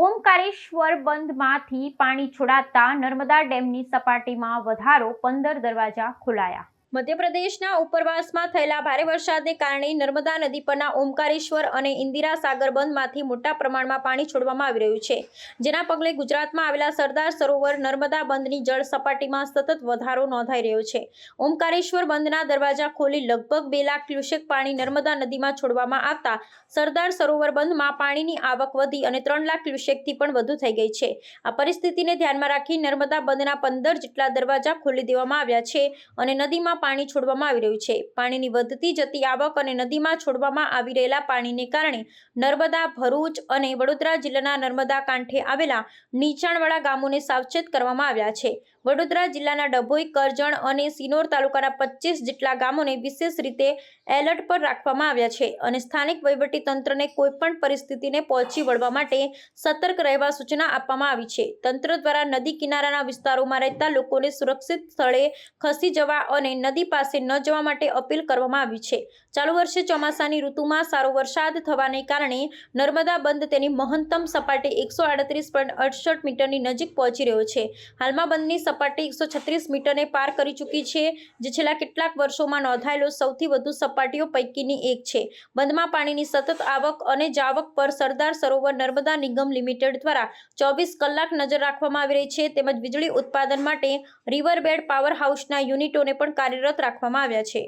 ઓમકારેશ્વર બંધમાંથી પાણી છોડાતા નર્મદા ડેમની સપાટીમાં વધારો પંદર દરવાજા ખોલાયા. મધ્યપ્રદેશના ઉપરવાસમાં થયેલા ભારે વરસાદને કારણે નર્મદા નદી પરના ઓમકારેશ્વર અને ઇન્દિરા સાગર બંધમાંથી મોટા પ્રમાણમાં પાણી છોડવામાં આવી રહ્યું છે. જેના પગલે ગુજરાતમાં આવેલા સરદાર સરોવર નર્મદા બંધની જળ સપાટીમાં સતત વધારો નોંધાઈ રહ્યો છે. ઓમકારેશ્વર બંધના દરવાજા ખોલી લગભગ બે લાખ ક્યુસેક પાણી નર્મદા નદીમાં છોડવામાં આવતા સરદાર સરોવર બંધમાં પાણીની આવક વધી અને ત્રણ લાખ ક્યુસેકથી પણ વધુ થઈ ગઈ છે. આ પરિસ્થિતિને ધ્યાનમાં રાખી નર્મદા બંધના પંદર જેટલા દરવાજા ખોલી દેવામાં આવ્યા છે અને નદીમાં પાણી છોડવામાં આવી રહ્યું છે. પાણીની વધતી જતી આવક અને નદીમાં છોડવામાં આવી રહેલા પાણીને કારણે નર્મદા, ભરૂચ અને વડોદરા જિલ્લાના નર્મદા કાંઠે આવેલા નીચાણવાળા ગામોને સાવચેત કરવામાં આવ્યા છે. વડોદરા જિલ્લાના ડભોઈ, કરજણ અને સિનોર તાલુકાના પચીસ જેટલા ગામોને વિશેષ રીતે એલર્ટ પર રાખવામાં આવ્યા છે અને સ્થાનિક તંત્રને કોઈપણ પરિસ્થિતિને પહોંચી વળવા માટે સતર્ક રહેવા સૂચના આપવામાં આવી છે. તંત્ર દ્વારા નદી કિનારાના વિસ્તારોમાં રહેતા લોકોને સુરક્ષિત સ્થળે ખસી જવા અને નદી પાસે ન જવા માટે અપીલ કરવામાં આવી છે. ચાલુ વર્ષે ચોમાસાની ઋતુમાં સારો વરસાદ થવાને કારણે નર્મદા બંધ તેની મહત્તમ સપાટી એકસો આડત્રીસ પોઈન્ટ અડસઠ મીટરની નજીક પહોંચી રહ્યો છે. હાલમાં બંધની સપાટી એકસો છત્રીસ મીટરને પાર કરી ચૂકી છે, જે છેલ્લા કેટલાક વર્ષોમાં નોંધાયેલો સૌથી વધુ સપાટીઓ પૈકીની એક છે. બંધમાં પાણીની સતત આવક અને જાવક પર સરદાર સરોવર નર્મદા નિગમ લિમિટેડ દ્વારા ચોવીસ કલાક નજર રાખવામાં આવી રહી છે, તેમજ વીજળી ઉત્પાદન માટે રિવરબેડ પાવર હાઉસના યુનિટોને પણ કાર્યરત રાખવામાં આવ્યા છે.